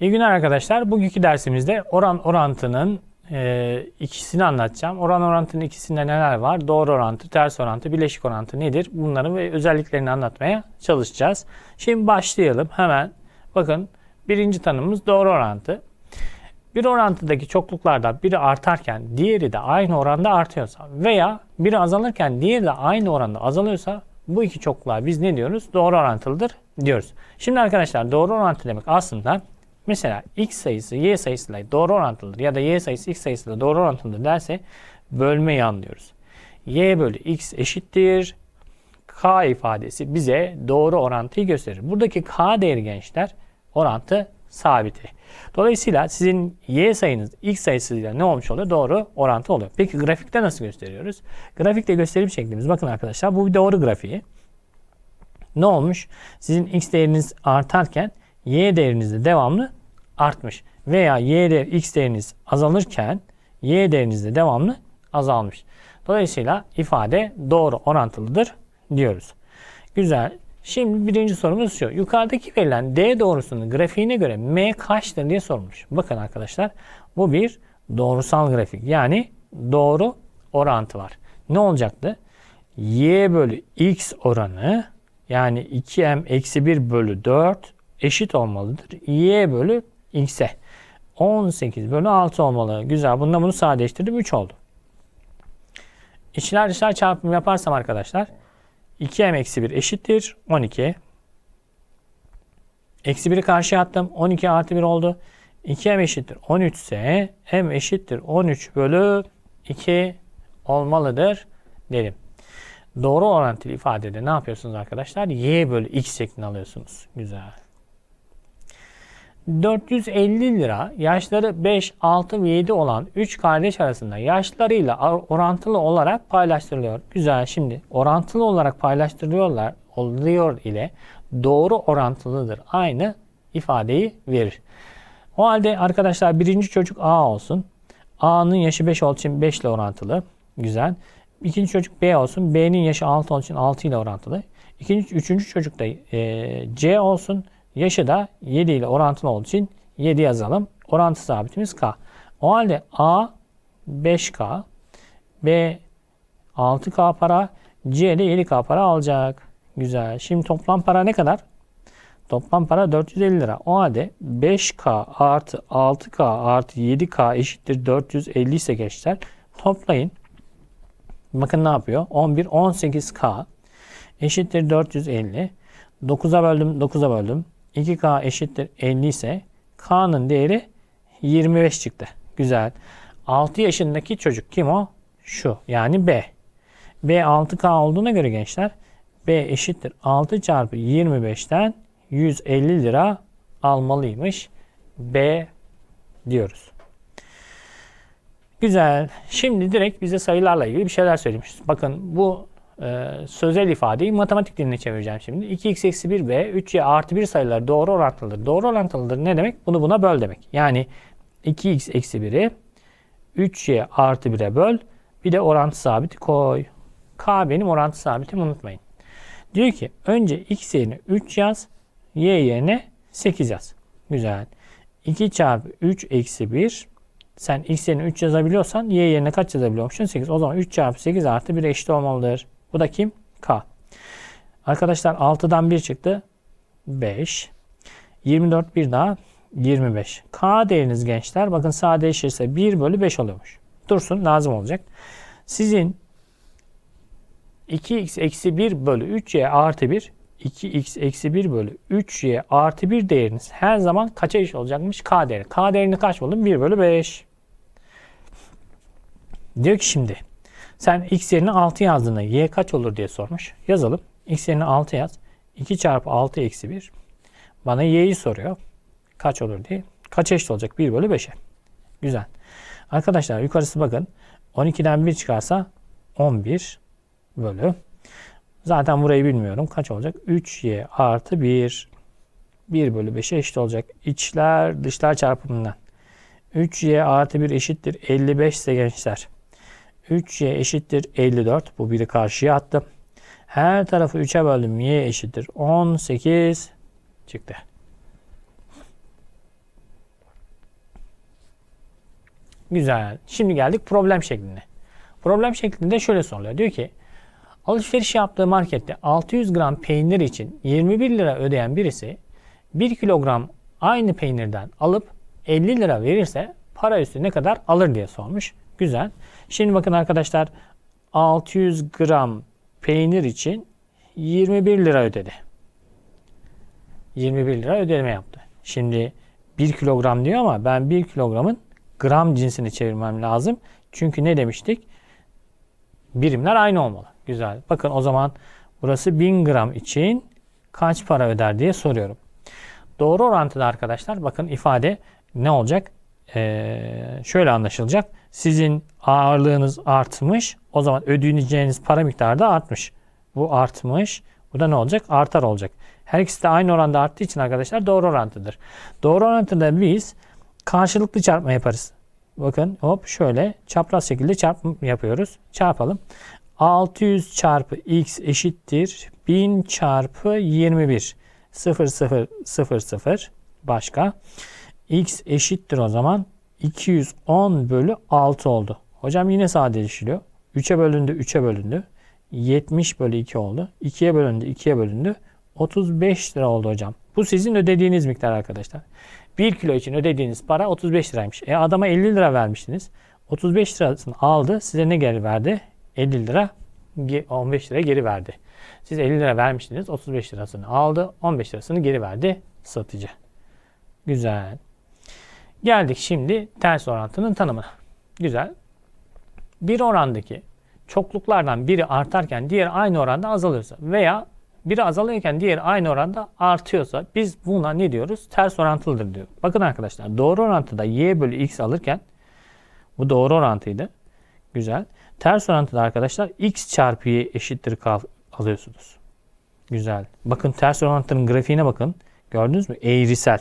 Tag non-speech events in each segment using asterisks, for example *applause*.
İyi günler arkadaşlar. Bugünkü dersimizde oran orantının e, ikisini anlatacağım. Oran orantının ikisinde neler var? Doğru orantı, ters orantı, bileşik orantı nedir? Bunların ve özelliklerini anlatmaya çalışacağız. Şimdi başlayalım hemen. Bakın birinci tanımımız doğru orantı. Bir orantıdaki çokluklardan biri artarken diğeri de aynı oranda artıyorsa veya biri azalırken diğeri de aynı oranda azalıyorsa bu iki çokluklar biz ne diyoruz? Doğru orantılıdır diyoruz. Şimdi arkadaşlar doğru orantı demek aslında mesela x sayısı y sayısıyla doğru orantılıdır ya da y sayısı x sayısıyla doğru orantılıdır derse bölmeyi anlıyoruz. y bölü x eşittir k ifadesi bize doğru orantıyı gösterir. Buradaki k değeri gençler orantı sabiti. Dolayısıyla sizin y sayınız x sayısıyla ne olmuş oluyor? Doğru orantı oluyor. Peki grafikte nasıl gösteriyoruz? Grafikte gösterim şeklimiz bakın arkadaşlar bu bir doğru grafiği. Ne olmuş? Sizin x değeriniz artarken y değeriniz de devamlı artmış. Veya y değer x değeriniz azalırken y değeriniz de devamlı azalmış. Dolayısıyla ifade doğru orantılıdır diyoruz. Güzel. Şimdi birinci sorumuz şu. Yukarıdaki verilen D doğrusunun grafiğine göre M kaçtır diye sormuş. Bakın arkadaşlar bu bir doğrusal grafik. Yani doğru orantı var. Ne olacaktı? Y bölü X oranı yani 2M eksi 1 bölü 4 eşit olmalıdır. Y bölü X'e. 18 bölü 6 olmalı. Güzel. Bununla bunu sadeleştirdim. 3 oldu. İçler dışlar çarpımı yaparsam arkadaşlar 2m eksi 1 eşittir 12. Eksi 1'i karşıya attım. 12 artı 1 oldu. 2m eşittir 13 ise m eşittir 13 bölü 2 olmalıdır dedim. Doğru orantılı ifadede ne yapıyorsunuz arkadaşlar? y bölü x şeklini alıyorsunuz. Güzel. 450 lira yaşları 5, 6 ve 7 olan 3 kardeş arasında yaşlarıyla orantılı olarak paylaştırılıyor. Güzel şimdi orantılı olarak paylaştırıyorlar oluyor ile doğru orantılıdır. Aynı ifadeyi verir. O halde arkadaşlar birinci çocuk A olsun. A'nın yaşı 5 olduğu için 5 ile orantılı. Güzel. İkinci çocuk B olsun. B'nin yaşı 6 olduğu için 6 ile orantılı. İkinci, üçüncü çocuk da e, C olsun. Yaşı da 7 ile orantılı olduğu için 7 yazalım. Orantı sabitimiz K. O halde A 5K, B 6K para, C de 7K para alacak. Güzel. Şimdi toplam para ne kadar? Toplam para 450 lira. O halde 5K artı 6K artı 7K eşittir 450 ise gençler. Toplayın. Bakın ne yapıyor? 11, 18K eşittir 450. 9'a böldüm, 9'a böldüm. 2K eşittir 50 ise K'nın değeri 25 çıktı. Güzel. 6 yaşındaki çocuk kim o? Şu. Yani B. B 6K olduğuna göre gençler B eşittir 6 çarpı 25'ten 150 lira almalıymış. B diyoruz. Güzel. Şimdi direkt bize sayılarla ilgili bir şeyler söylemiş. Bakın bu e, sözel ifadeyi matematik diline çevireceğim şimdi. 2x eksi 1 ve 3y artı 1 sayılar doğru orantılıdır. Doğru orantılıdır ne demek? Bunu buna böl demek. Yani 2x eksi 1'i 3y artı 1'e böl. Bir de orantı sabiti koy. K benim orantı sabitim unutmayın. Diyor ki önce x yerine 3 yaz. Y yerine 8 yaz. Güzel. 2 çarpı 3 eksi 1 sen x yerine 3 yazabiliyorsan y yerine kaç yazabiliyormuşsun? 8. O zaman 3 çarpı 8 artı 1 eşit olmalıdır. Bu da kim? K. Arkadaşlar 6'dan 1 çıktı. 5. 24 bir daha 25. K değeriniz gençler bakın sadeleşirse 1 bölü 5 oluyormuş. Dursun lazım olacak. Sizin 2x eksi 1 bölü 3y artı 1 2x eksi 1 bölü 3y artı 1 değeriniz her zaman kaça eşit olacakmış? K değeri. K değerini kaç buldum? 1 bölü 5. Diyor ki şimdi sen x yerine 6 yazdığında y kaç olur diye sormuş. Yazalım. x yerine 6 yaz. 2 çarpı 6 eksi 1. Bana y'yi soruyor. Kaç olur diye. Kaç eşit olacak? 1 bölü 5'e. Güzel. Arkadaşlar yukarısı bakın. 12'den 1 çıkarsa 11 bölü. Zaten burayı bilmiyorum. Kaç olacak? 3y artı 1. 1 bölü 5'e eşit olacak. İçler dışlar çarpımından. 3y artı 1 eşittir 55 ise gençler. 3y eşittir 54. Bu biri karşıya attım. Her tarafı 3'e böldüm. y eşittir 18 çıktı. Güzel. Şimdi geldik problem şekline. Problem şeklinde şöyle soruluyor. Diyor ki alışveriş yaptığı markette 600 gram peynir için 21 lira ödeyen birisi 1 kilogram aynı peynirden alıp 50 lira verirse para üstü ne kadar alır diye sormuş. Güzel. Şimdi bakın arkadaşlar 600 gram peynir için 21 lira ödedi. 21 lira ödeme yaptı. Şimdi 1 kilogram diyor ama ben 1 kilogramın gram cinsini çevirmem lazım. Çünkü ne demiştik? Birimler aynı olmalı. Güzel. Bakın o zaman burası 1000 gram için kaç para öder diye soruyorum. Doğru orantıda arkadaşlar bakın ifade ne olacak? Ee, şöyle anlaşılacak. Sizin ağırlığınız artmış. O zaman ödeyeceğiniz para miktarı da artmış. Bu artmış. Bu da ne olacak? Artar olacak. Her ikisi de aynı oranda arttığı için arkadaşlar doğru orantıdır. Doğru orantıda biz karşılıklı çarpma yaparız. Bakın hop şöyle çapraz şekilde çarpım yapıyoruz. Çarpalım. 600 çarpı x eşittir 1000 çarpı 21. 0 0 0 0 başka. x eşittir o zaman 210 bölü 6 oldu. Hocam yine sadeleşiliyor. 3'e bölündü 3'e bölündü. 70 bölü 2 oldu. 2'ye bölündü 2'ye bölündü. 35 lira oldu hocam. Bu sizin ödediğiniz miktar arkadaşlar. 1 kilo için ödediğiniz para 35 liraymış. E adama 50 lira vermiştiniz. 35 lirasını aldı. Size ne geri verdi? 50 lira 15 lira geri verdi. Siz 50 lira vermiştiniz. 35 lirasını aldı. 15 lirasını geri verdi satıcı. Güzel. Geldik şimdi ters orantının tanımına. Güzel. Bir orandaki çokluklardan biri artarken diğeri aynı oranda azalıyorsa veya biri azalıyorken diğeri aynı oranda artıyorsa biz buna ne diyoruz? Ters orantılıdır diyor. Bakın arkadaşlar doğru orantıda y bölü x alırken bu doğru orantıydı. Güzel. Ters orantıda arkadaşlar x çarpı y eşittir kal alıyorsunuz. Güzel. Bakın ters orantının grafiğine bakın. Gördünüz mü? Eğrisel.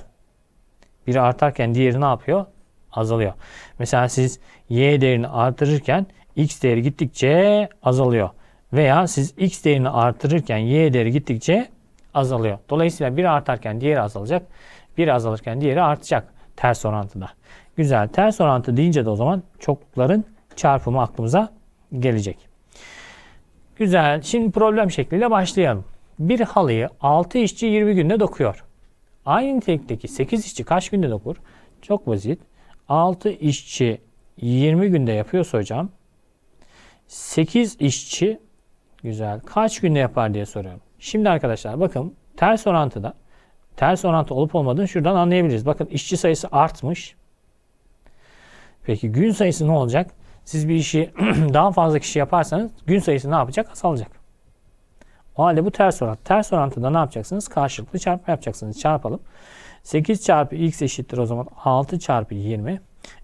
Biri artarken diğeri ne yapıyor? Azalıyor. Mesela siz y değerini artırırken x değeri gittikçe azalıyor. Veya siz x değerini artırırken y değeri gittikçe azalıyor. Dolayısıyla biri artarken diğeri azalacak. Biri azalırken diğeri artacak ters orantıda. Güzel. Ters orantı deyince de o zaman çoklukların çarpımı aklımıza gelecek. Güzel. Şimdi problem şekliyle başlayalım. Bir halıyı 6 işçi 20 günde dokuyor. Aynı nitelikteki 8 işçi kaç günde dokur? Çok basit. 6 işçi 20 günde yapıyorsa hocam 8 işçi güzel kaç günde yapar diye soruyorum. Şimdi arkadaşlar bakın ters orantıda ters orantı olup olmadığını şuradan anlayabiliriz. Bakın işçi sayısı artmış. Peki gün sayısı ne olacak? Siz bir işi *clears throat* daha fazla kişi yaparsanız gün sayısı ne yapacak? Azalacak. O halde bu ters orantı. Ters orantıda ne yapacaksınız? Karşılıklı çarpma yapacaksınız. Çarpalım. 8 çarpı x eşittir o zaman 6 çarpı 20.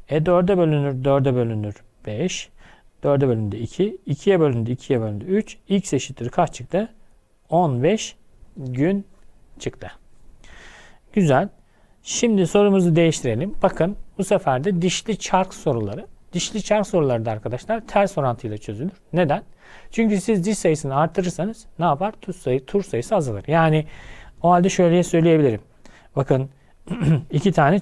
E 4'e bölünür 4'e bölünür 5. 4'e bölündü 2. 2'ye bölündü 2'ye bölündü 3. X eşittir kaç çıktı? 15 gün çıktı. Güzel. Şimdi sorumuzu değiştirelim. Bakın bu sefer de dişli çark soruları. Dişli çark soruları da arkadaşlar ters orantıyla çözülür. Neden? Çünkü siz diş sayısını artırırsanız ne yapar? Tur, sayı, tur sayısı azalır. Yani o halde şöyle söyleyebilirim. Bakın *clears throat* iki tane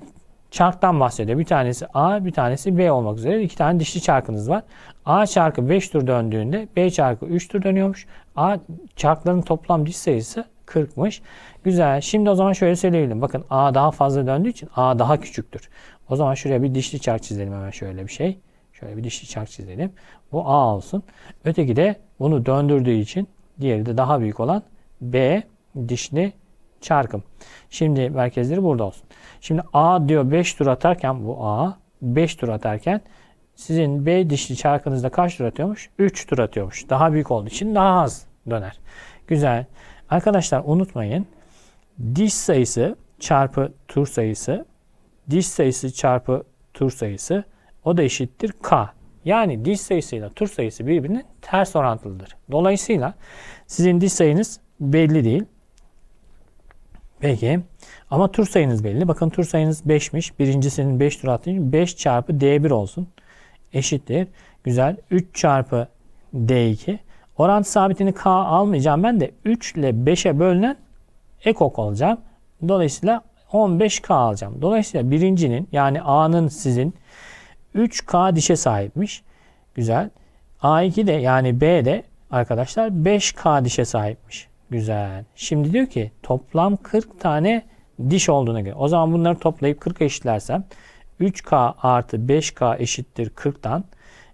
çarktan bahsediyor. Bir tanesi A, bir tanesi B olmak üzere iki tane dişli çarkınız var. A çarkı 5 tur döndüğünde B çarkı 3 tur dönüyormuş. A çarkların toplam diş sayısı 40'mış. Güzel. Şimdi o zaman şöyle söyleyelim. Bakın A daha fazla döndüğü için A daha küçüktür. O zaman şuraya bir dişli çark çizelim hemen şöyle bir şey. Şöyle bir dişli çark çizelim. Bu A olsun. Öteki de bunu döndürdüğü için diğeri de daha büyük olan B dişli çarkım. Şimdi merkezleri burada olsun. Şimdi A diyor 5 tur atarken bu A 5 tur atarken sizin B dişli çarkınızda kaç tur atıyormuş? 3 tur atıyormuş. Daha büyük olduğu için daha az döner. Güzel. Arkadaşlar unutmayın. Diş sayısı çarpı tur sayısı diş sayısı çarpı tur sayısı o da eşittir K. Yani diş sayısıyla tur sayısı birbirinin ters orantılıdır. Dolayısıyla sizin diş sayınız belli değil. Peki. Ama tur sayınız belli. Bakın tur sayınız 5'miş. Birincisinin 5 tur attığını 5 çarpı D1 olsun. Eşittir. Güzel. 3 çarpı D2. Orantı sabitini K almayacağım. Ben de 3 ile 5'e bölünen ekok alacağım. Dolayısıyla 15K alacağım. Dolayısıyla birincinin yani A'nın sizin 3K dişe sahipmiş. Güzel. A2 de yani B de arkadaşlar 5K dişe sahipmiş. Güzel. Şimdi diyor ki toplam 40 tane diş olduğuna göre. O zaman bunları toplayıp 40 eşitlersem 3K artı 5K eşittir 40'tan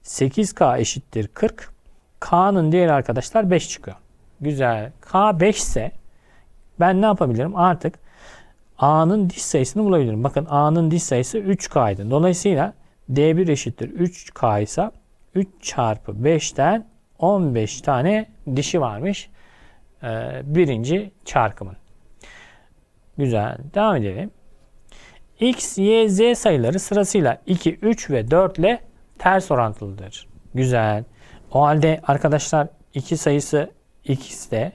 8K eşittir 40. K'nın değeri arkadaşlar 5 çıkıyor. Güzel. K 5 ise ben ne yapabilirim? Artık A'nın diş sayısını bulabilirim. Bakın A'nın diş sayısı 3K'ydı. Dolayısıyla D1 eşittir 3K ise 3 çarpı 5'ten 15 tane dişi varmış. Ee, birinci çarkımın. Güzel. Devam edelim. X, Y, Z sayıları sırasıyla 2, 3 ve 4 ile ters orantılıdır. Güzel. O halde arkadaşlar 2 sayısı X ile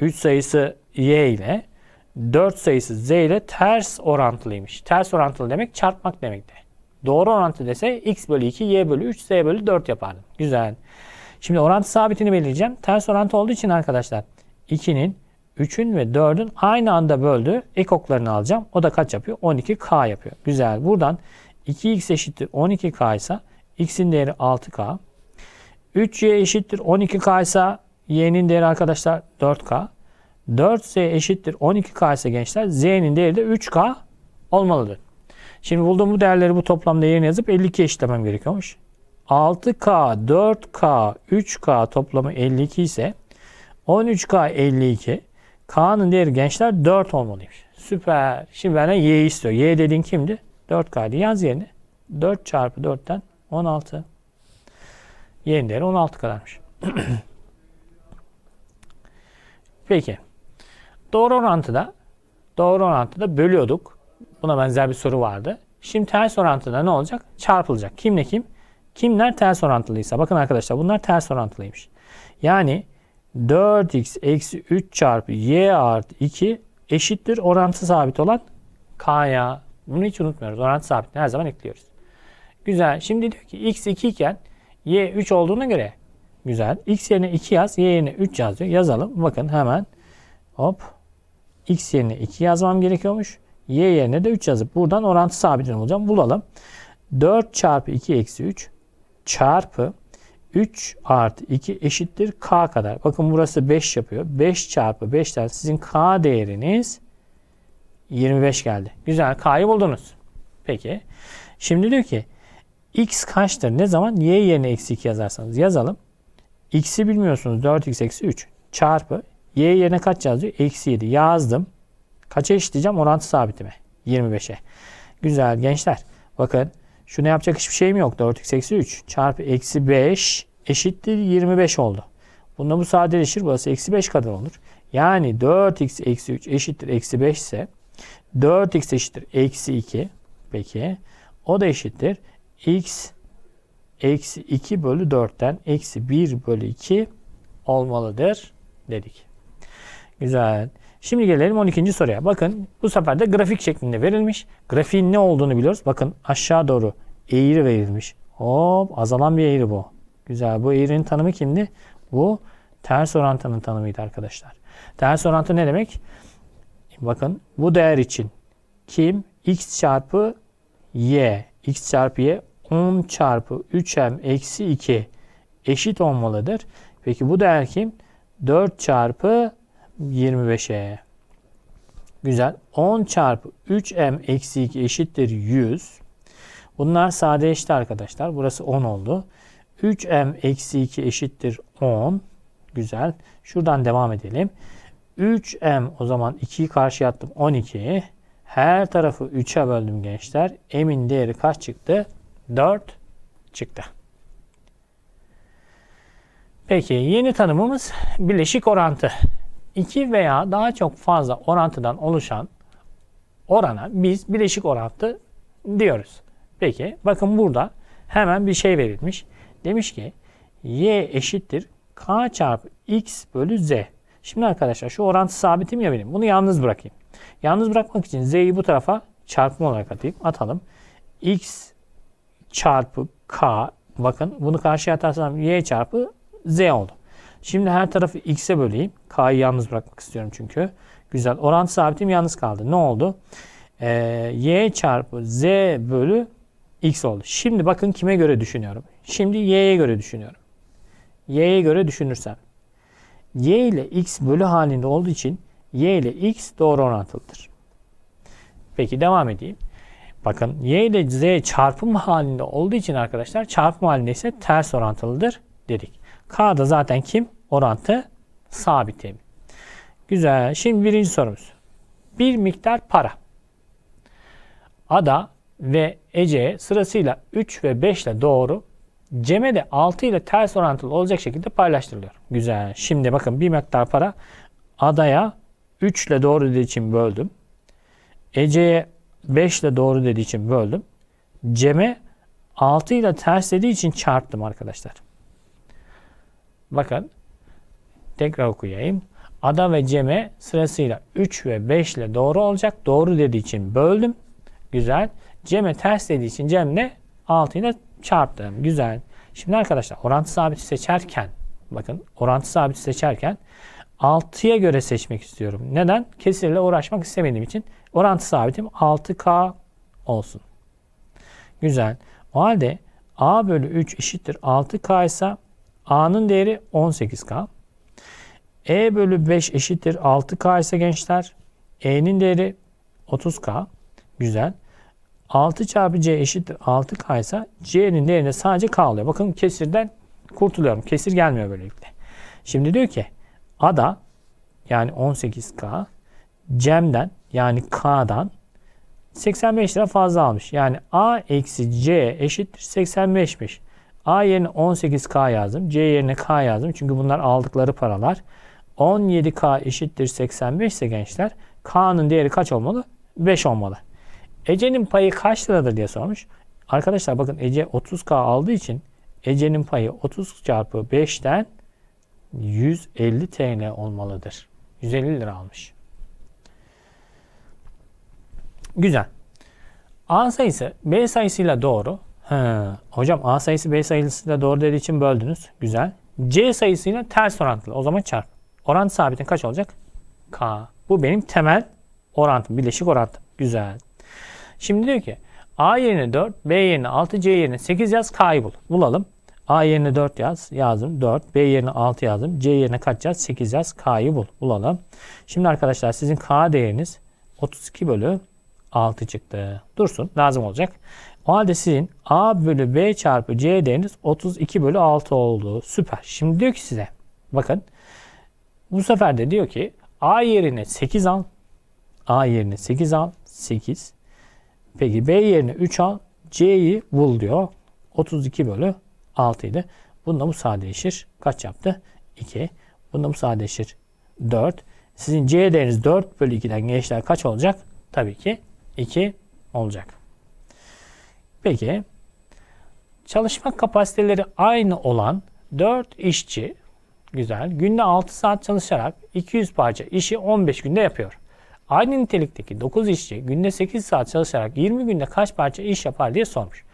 3 sayısı Y ile 4 sayısı Z ile ters orantılıymış. Ters orantılı demek çarpmak demekti. Doğru orantı dese X bölü 2, Y bölü 3, Z bölü 4 yapardım. Güzel. Şimdi orantı sabitini belirleyeceğim. Ters orantı olduğu için arkadaşlar 2'nin 3'ün ve 4'ün aynı anda böldüğü ekoklarını alacağım. O da kaç yapıyor? 12K yapıyor. Güzel. Buradan 2x eşittir 12K ise x'in değeri 6K. 3y eşittir 12K ise y'nin değeri arkadaşlar 4K. 4z eşittir 12K ise gençler z'nin değeri de 3K olmalıdır. Şimdi bulduğum bu değerleri bu toplamda yerine yazıp 52 eşitlemem gerekiyormuş. 6K, 4K, 3K toplamı 52 ise 13K 52. K'nın değeri gençler 4 olmalıymış. Süper. Şimdi benden Y istiyor. Y dediğin kimdi? 4K Yaz yerine. 4 çarpı 4'ten 16. Y'nin değeri 16 kadarmış. *clears throat* Peki. Doğru orantıda doğru orantıda bölüyorduk. Buna benzer bir soru vardı. Şimdi ters orantıda ne olacak? Çarpılacak. Kimle kim? Kimler ters orantılıysa. Bakın arkadaşlar bunlar ters orantılıymış. Yani 4x eksi 3 çarpı y artı 2 eşittir orantı sabit olan k'ya. Bunu hiç unutmuyoruz. Orantı sabitini her zaman ekliyoruz. Güzel. Şimdi diyor ki x 2 iken y 3 olduğuna göre güzel. x yerine 2 yaz, y yerine 3 yaz diyor. Yazalım. Bakın hemen hop x yerine 2 yazmam gerekiyormuş. Y yerine de 3 yazıp buradan orantı sabitini bulacağım. Bulalım. 4 çarpı 2 eksi 3 çarpı 3 artı 2 eşittir k kadar. Bakın burası 5 yapıyor. 5 çarpı 5'ten sizin k değeriniz 25 geldi. Güzel k'yı buldunuz. Peki. Şimdi diyor ki x kaçtır? Ne zaman? y yerine eksi 2 yazarsanız yazalım. x'i bilmiyorsunuz. 4x eksi 3 çarpı y yerine kaç yazıyor? Eksi 7 yazdım. Kaça eşitleyeceğim? Orantı sabitime. 25'e. Güzel gençler. Bakın şunu yapacak hiçbir şeyim yok. 4x eksi 3 çarpı eksi 5 eşittir 25 oldu. Bunda bu sadeleşir. Burası eksi 5 kadar olur. Yani 4x eksi 3 eşittir eksi 5 ise 4x eşittir eksi 2. Peki. O da eşittir. x eksi 2 bölü 4'ten eksi 1 bölü 2 olmalıdır dedik. Güzel. Şimdi gelelim 12. soruya. Bakın bu sefer de grafik şeklinde verilmiş. Grafiğin ne olduğunu biliyoruz. Bakın aşağı doğru eğri verilmiş. Hop azalan bir eğri bu. Güzel. Bu eğrinin tanımı kimdi? Bu ters orantının tanımıydı arkadaşlar. Ters orantı ne demek? Bakın bu değer için kim? x çarpı y. x çarpı y 10 çarpı 3m eksi 2 eşit olmalıdır. Peki bu değer kim? 4 çarpı 25'e. Güzel. 10 çarpı 3m eksi 2 eşittir 100. Bunlar sadeleşti arkadaşlar. Burası 10 oldu. 3m eksi 2 eşittir 10. Güzel. Şuradan devam edelim. 3m o zaman 2'yi karşıya attım 12. Her tarafı 3'e böldüm gençler. M'in değeri kaç çıktı? 4 çıktı. Peki yeni tanımımız bileşik orantı. 2 veya daha çok fazla orantıdan oluşan orana biz bileşik orantı diyoruz. Peki bakın burada hemen bir şey verilmiş. Demiş ki y eşittir k çarpı x bölü z. Şimdi arkadaşlar şu orantı sabitim ya benim. Bunu yalnız bırakayım. Yalnız bırakmak için z'yi bu tarafa çarpma olarak atayım. Atalım. x çarpı k bakın bunu karşıya atarsam y çarpı z oldu. Şimdi her tarafı x'e böleyim. K'yı yalnız bırakmak istiyorum çünkü. Güzel. Orantı sabitim yalnız kaldı. Ne oldu? Ee, y çarpı z bölü x oldu. Şimdi bakın kime göre düşünüyorum. Şimdi y'ye göre düşünüyorum. y'ye göre düşünürsem. y ile x bölü halinde olduğu için y ile x doğru orantılıdır. Peki devam edeyim. Bakın y ile z çarpım halinde olduğu için arkadaşlar çarpım halinde ise ters orantılıdır dedik. K da zaten kim? Orantı sabit temin. Güzel. Şimdi birinci sorumuz. Bir miktar para. Ada ve Ece'ye sırasıyla 3 ve 5 ile doğru Cem'e de 6 ile ters orantılı olacak şekilde paylaştırılıyor. Güzel. Şimdi bakın bir miktar para Ada'ya 3 ile doğru dediği için böldüm. Ece'ye 5 ile doğru dediği için böldüm. Cem'e 6 ile ters dediği için çarptım arkadaşlar. Bakın tekrar okuyayım. Ada ve Cem'e sırasıyla 3 ve 5 ile doğru olacak. Doğru dediği için böldüm. Güzel. Cem'e ters dediği için Cem'le 6 ile çarptım. Güzel. Şimdi arkadaşlar orantı sabiti seçerken bakın orantı sabiti seçerken 6'ya göre seçmek istiyorum. Neden? Kesirle uğraşmak istemediğim için orantı sabitim 6K olsun. Güzel. O halde A bölü 3 eşittir 6K ise A'nın değeri 18K. E bölü 5 eşittir 6K ise gençler E'nin değeri 30K. Güzel. 6 çarpı C eşittir 6K ise C'nin değerinde sadece K oluyor. Bakın kesirden kurtuluyorum. Kesir gelmiyor böylelikle. Şimdi diyor ki Ada yani 18K Cem'den yani K'dan 85 lira fazla almış. Yani A eksi C eşittir 85'miş. A yerine 18K yazdım. C yerine K yazdım. Çünkü bunlar aldıkları paralar. 17K eşittir 85 ise gençler K'nın değeri kaç olmalı? 5 olmalı. Ece'nin payı kaç liradır diye sormuş. Arkadaşlar bakın Ece 30K aldığı için Ece'nin payı 30 çarpı 5'ten 150 TL olmalıdır. 150 lira almış. Güzel. A sayısı B sayısıyla doğru. He, hocam A sayısı B sayısıyla doğru dediği için böldünüz. Güzel. C sayısıyla ters orantılı. O zaman çarp. Orantı sabitin kaç olacak? K. Bu benim temel orantım. Bileşik orantım. Güzel. Şimdi diyor ki A yerine 4, B yerine 6, C yerine 8 yaz, K'yı bul. Bulalım. A yerine 4 yaz. Yazdım. 4. B yerine 6 yazdım. C yerine kaç yaz? 8 yaz. K'yı bul. Bulalım. Şimdi arkadaşlar sizin K değeriniz 32 bölü 6 çıktı. Dursun. Lazım olacak. O halde sizin A bölü B çarpı C değeriniz 32 bölü 6 oldu. Süper. Şimdi diyor ki size bakın bu sefer de diyor ki A yerine 8 al. A yerine 8 al. 8. Peki B yerine 3 al. C'yi bul diyor. 32 bölü 6 idi. Bunda bu sadeleşir. Kaç yaptı? 2. Bunda bu sadeleşir. 4. Sizin C değeriniz 4 bölü 2'den gençler kaç olacak? Tabii ki 2 olacak. Peki çalışma kapasiteleri aynı olan 4 işçi güzel günde 6 saat çalışarak 200 parça işi 15 günde yapıyor. Aynı nitelikteki 9 işçi günde 8 saat çalışarak 20 günde kaç parça iş yapar diye sormuş.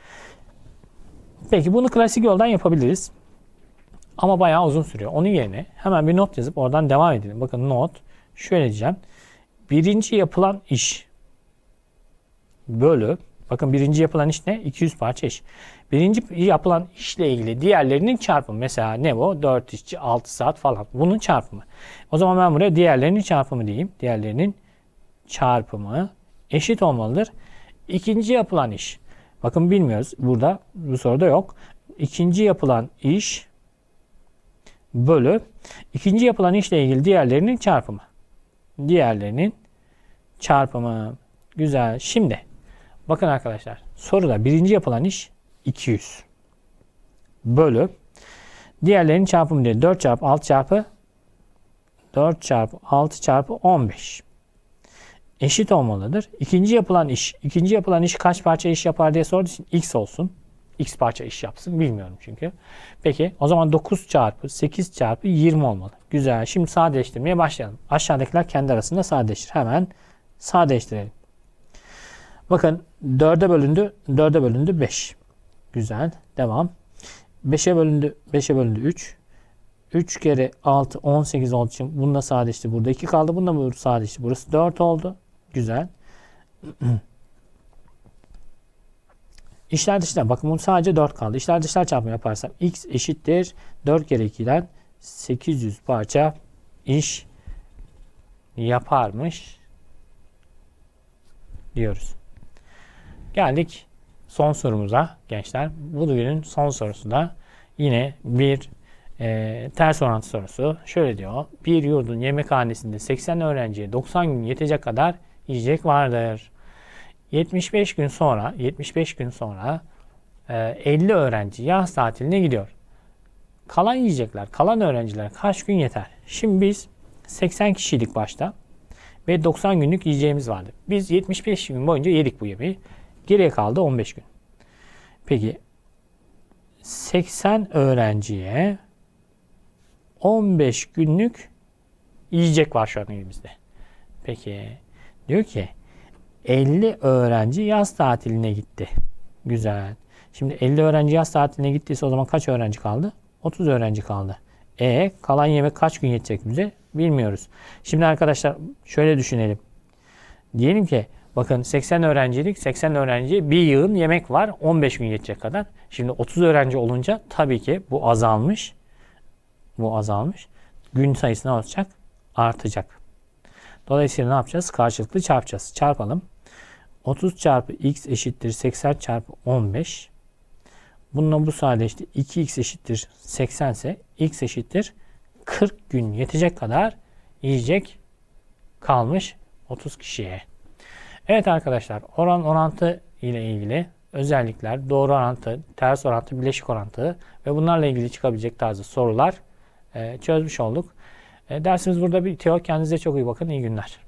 Peki bunu klasik yoldan yapabiliriz. Ama bayağı uzun sürüyor. Onun yerine hemen bir not yazıp oradan devam edelim. Bakın not şöyle diyeceğim. Birinci yapılan iş bölü bakın birinci yapılan iş ne? 200 parça iş. Birinci yapılan işle ilgili diğerlerinin çarpımı. Mesela ne bu? 4 işçi 6 saat falan. Bunun çarpımı. O zaman ben buraya diğerlerinin çarpımı diyeyim. Diğerlerinin çarpımı eşit olmalıdır. İkinci yapılan iş. Bakın bilmiyoruz. Burada bu soruda yok. İkinci yapılan iş bölü ikinci yapılan işle ilgili diğerlerinin çarpımı. Diğerlerinin çarpımı. Güzel. Şimdi bakın arkadaşlar soruda birinci yapılan iş 200 bölü diğerlerinin çarpımı diye 4 çarpı 6 çarpı 4 çarpı 6 çarpı 15 eşit olmalıdır. İkinci yapılan iş, ikinci yapılan iş kaç parça iş yapar diye sorduğu için x olsun. x parça iş yapsın bilmiyorum çünkü. Peki o zaman 9 çarpı 8 çarpı 20 olmalı. Güzel. Şimdi sadeleştirmeye başlayalım. Aşağıdakiler kendi arasında sadeleştir. Hemen sadeleştirelim. Bakın 4'e bölündü. 4'e bölündü 5. Güzel. Devam. 5'e bölündü. 5'e bölündü 3. 3 kere 6 18 olduğu için bununla sadeleşti. Burada 2 kaldı. Bununla sadeleşti. Burası 4 oldu. Güzel. *clears throat* İşler dışlar. Bakın bunun sadece 4 kaldı. İşler dışlar çarpımı yaparsam x eşittir 4 kere 2'den 800 parça iş yaparmış diyoruz. Geldik son sorumuza gençler. Bu günün son sorusu da yine bir e, ters orantı sorusu. Şöyle diyor. Bir yurdun yemekhanesinde 80 öğrenciye 90 gün yetecek kadar yiyecek vardır. 75 gün sonra 75 gün sonra e, 50 öğrenci yaz tatiline gidiyor. Kalan yiyecekler, kalan öğrenciler kaç gün yeter? Şimdi biz 80 kişiydik başta ve 90 günlük yiyeceğimiz vardı. Biz 75 gün boyunca yedik bu yemeği. Geriye kaldı 15 gün. Peki 80 öğrenciye 15 günlük yiyecek var şu an elimizde. Peki diyor ki 50 öğrenci yaz tatiline gitti. Güzel. Şimdi 50 öğrenci yaz tatiline gittiyse o zaman kaç öğrenci kaldı? 30 öğrenci kaldı. E kalan yemek kaç gün yetecek bize? Bilmiyoruz. Şimdi arkadaşlar şöyle düşünelim. Diyelim ki bakın 80 öğrencilik 80 öğrenci bir yığın yemek var 15 gün yetecek kadar. Şimdi 30 öğrenci olunca tabii ki bu azalmış. Bu azalmış. Gün sayısı ne olacak? Artacak. Dolayısıyla ne yapacağız? Karşılıklı çarpacağız. Çarpalım. 30 çarpı x eşittir 80 çarpı 15. Bununla bu sadeleşti. 2x eşittir 80 ise x eşittir 40 gün yetecek kadar yiyecek kalmış 30 kişiye. Evet arkadaşlar oran orantı ile ilgili özellikler doğru orantı, ters orantı, bileşik orantı ve bunlarla ilgili çıkabilecek tarzı sorular e, çözmüş olduk. E, dersimiz burada bitiyor. Kendinize çok iyi bakın. İyi günler.